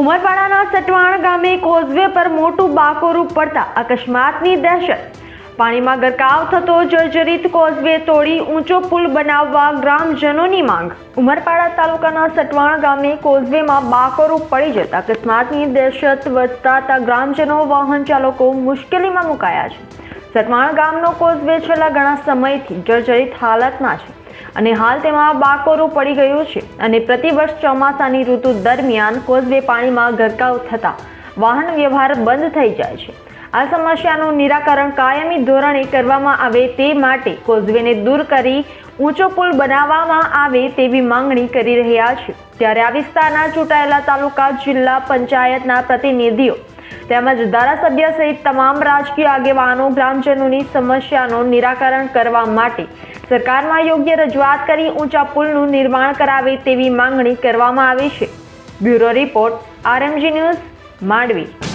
ઉમરપાડાના સટવાણ ગામે કોઝવે પર મોટું બાકોરું પડતા અકસ્માતની દહેશત. પાણીમાં ગરકાવ થતો જર્જરિત કોઝવે તોડી ઊંચો પુલ બનાવવા ગ્રામજનોની માંગ. ઉમરપાડા તાલુકાના સટવાણ ગામે કોઝવેમાં બાકોરું પડી જતા અકસ્માતની દહેશત વધતા ગ્રામજનો વાહન ચાલકો મુશ્કેલીમાં મુકાયા છે. સટવાણ ગામનો કોઝવે છેલ્લા ઘણા સમયથી જર્જરિત હાલતમાં છે અને હાલ તેમાં બાકોરું પડી ગયું છે અને પ્રતિવર્ષ ચોમાસાની ઋતુ દરમિયાન કોઝવે પાણીમાં ગરકાવ થતા વાહન વ્યવહાર બંધ થઈ જાય છે. આ સમસ્યાનું નિરાકરણ કાયમી ધોરણે કરવામાં આવે તે માટે કોઝવેને દૂર કરી ઊંચો પુલ બનાવવામાં આવે તેવી માંગણી કરી રહ્યા છે. ત્યારે આ વિસ્તારના ચૂંટાયેલા તાલુકા જિલ્લા પંચાયતના પ્રતિનિધિઓ તેમજ ધારાસભ્ય સહિત તમામ રાજકીય આગેવાનો, ગ્રામજનોની સમસ્યાનું નિરાકરણ કરવા માટે સરકારમાં યોગ્ય રજૂઆત કરી ઊંચા પુલનું નિર્માણ કરાવે તેવી માંગણી કરવામાં આવી છે. Bureau report, RMG news, Mandvi.